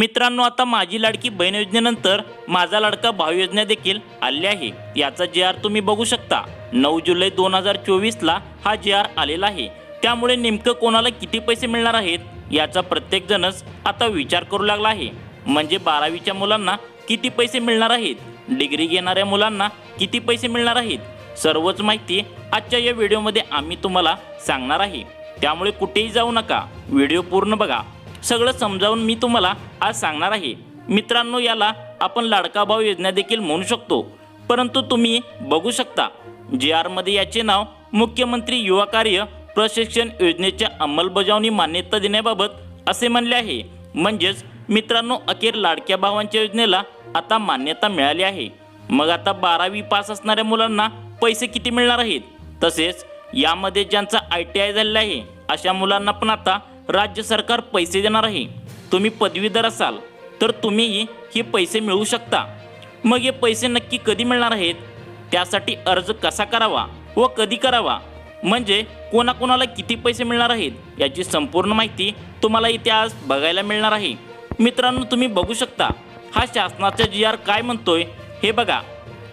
मित्रांनो आता माझी लाडकी बहीण योजनेनंतर माझा लाडका भाऊ योजना देखील आली आहे. याचा जे आर तुम्ही बघू शकता. नऊ जुलै दोन हजार चोवीसला हा जे आर आलेला आहे. त्यामुळे नेमकं कोणाला किती पैसे मिळणार आहेत याचा प्रत्येक जणच आता विचार करू लागला आहे. म्हणजे बारावीच्या मुलांना किती पैसे मिळणार आहेत? डिग्री घेणाऱ्या मुलांना किती पैसे मिळणार आहेत? सर्वच माहिती आजच्या या व्हिडिओमध्ये आम्ही तुम्हाला सांगणार आहे. त्यामुळे कुठेही जाऊ नका. व्हिडिओ पूर्ण बघा. सगळं समजावून मी तुम्हाला आज सांगणार आहे. मित्रांनो याला आपण लाडका भाऊ योजना देखील म्हणू शकतो. परंतु तुम्ही बघू शकता जे आरमध्ये याचे नाव मुख्यमंत्री युवा कार्य प्रशिक्षण योजनेच्या अंमलबजावणी मान्यता देण्याबाबत असे म्हणले आहे. म्हणजेच मित्रांनो अखेर लाडक्या भावांच्या योजनेला आता मान्यता मिळाली आहे. मग आता बारावी पास असणाऱ्या मुलांना पैसे किती मिळणार आहेत? तसेच यामध्ये ज्यांचा आय टी आय झालेला आहे अशा मुलांना पण आता राज्य सरकार पैसे देणार आहे. तुम्ही पदवीधर असाल तर तुम्हीही हे पैसे मिळवू शकता. मग हे पैसे नक्की कधी मिळणार आहेत? त्यासाठी अर्ज कसा करावा व कधी करावा? म्हणजे कोणाकोणाला किती पैसे मिळणार आहेत याची संपूर्ण माहिती तुम्हाला इथे आज बघायला मिळणार आहे. मित्रांनो तुम्ही बघू शकता हा शासनाचा जी आर काय म्हणतोय हे बघा.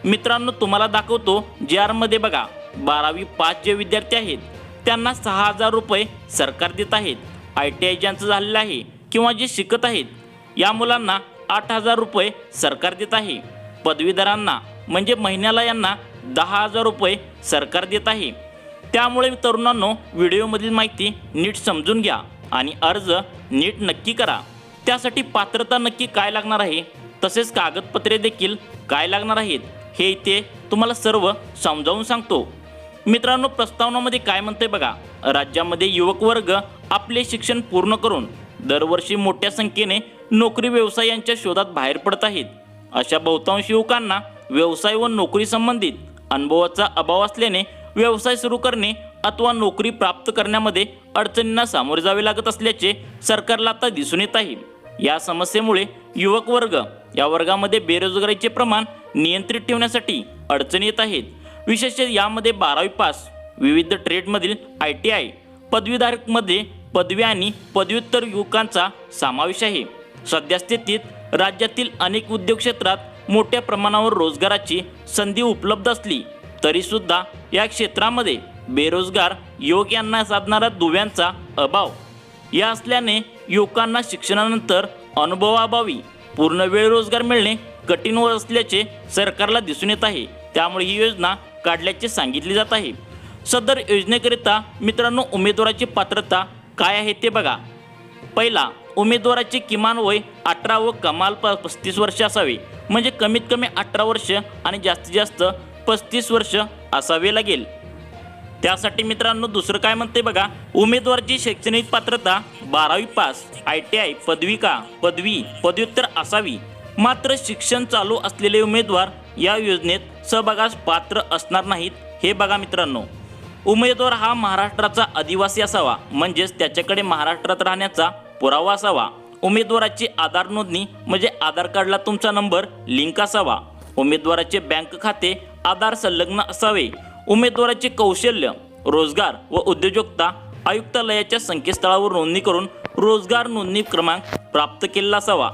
मित्रांनो तुम्हाला दाखवतो जी आरमध्ये बघा बारावी पाच जे विद्यार्थी आहेत त्यांना सहा हजार रुपये सरकार देत आहेत. आय टी आय ज्यांचं झालेलं आहे किंवा जे शिकत आहेत या मुलांना आठ हजार रुपये सरकार देत आहे. पदवीधरांना म्हणजे महिन्याला यांना दहा हजार रुपये सरकार देत आहे. त्यामुळे तरुणांनो व्हिडिओमधील माहिती नीट समजून घ्या आणि अर्ज नीट नक्की करा. त्यासाठी पात्रता नक्की काय लागणार आहे तसेच कागदपत्रे देखील काय लागणार आहेत हे इथे तुम्हाला सर्व समजावून सांगतो. मित्रांनो प्रस्तावनामध्ये काय म्हणते बघा. राज्यामध्ये युवक वर्ग आपले शिक्षण पूर्ण करून दरवर्षी मोठ्या संख्येने नोकरी व्यवसाय यांच्या शोधात बाहेर पडत आहेत. अशा बहुतांश युवकांना व्यवसाय व नोकरी संबंधित अनुभवाचा अभाव असल्याने व्यवसाय सुरू करणे अथवा नोकरी प्राप्त करण्यामध्ये अडचणींना सामोरे जावे लागत असल्याचे सरकारला आता दिसून येत आहे. या समस्येमुळे युवक वर्ग या वर्गामध्ये बेरोजगारीचे प्रमाण नियंत्रित ठेवण्यासाठी अडचणी येत आहेत. विशेषतः यामध्ये बारावी पास विविध ट्रेडमधील आय टी आय पदवीधारकमध्ये पदवी आणि पदव्युत्तर युवकांचा समावेश आहे. सध्या स्थितीत राज्यातील अनेक उद्योग क्षेत्रात मोठ्या प्रमाणावर रोजगाराची संधी उपलब्ध असली तरीसुद्धा या क्षेत्रामध्ये बेरोजगार युवक यांना साधणारा दुव्यांचा अभाव. या असल्याने युवकांना शिक्षणानंतर अनुभवाअभावी पूर्ण वेळ रोजगार मिळणे कठीण होत असल्याचे सरकारला दिसून येत आहे. त्यामुळे ही योजना काढल्याचे सांगितले जात आहे. सदर योजनेकरिता मित्रांनो उमेदवाराची पात्रता काय आहे ते बघा. पहिला उमेदवाराचे किमान वय अठरा व कमाल प पस्तीस वर्ष असावे. म्हणजे कमीत कमी अठरा वर्ष आणि जास्तीत जास्त पस्तीस वर्ष असावे लागेल. त्यासाठी मित्रांनो दुसरं काय म्हणते बघा. उमेदवाराची शैक्षणिक पात्रता बारावी पास आय टी आय पदविका पदवी पदव्युत्तर असावी. मात्र शिक्षण चालू असलेले उमेदवार या योजनेत सहभागास पात्र असणार नाहीत. हे बघा मित्रांनो. उमेदवार हा महाराष्ट्राचा आदिवासी असावा म्हणजेच त्याच्याकडे महाराष्ट्रात राहण्याचा पुरावा असावा. उमेदवाराची आधार नोंदणी म्हणजे आधार कार्डला तुमचा नंबर लिंक असावा. उमेदवाराचे बँक खाते आधार संलग्न असावे. उमेदवाराचे कौशल्य रोजगार व उद्योजकता आयुक्तालयाच्या संकेतस्थळावर नोंदणी करून रोजगार नोंदणी क्रमांक प्राप्त केलेला असावा.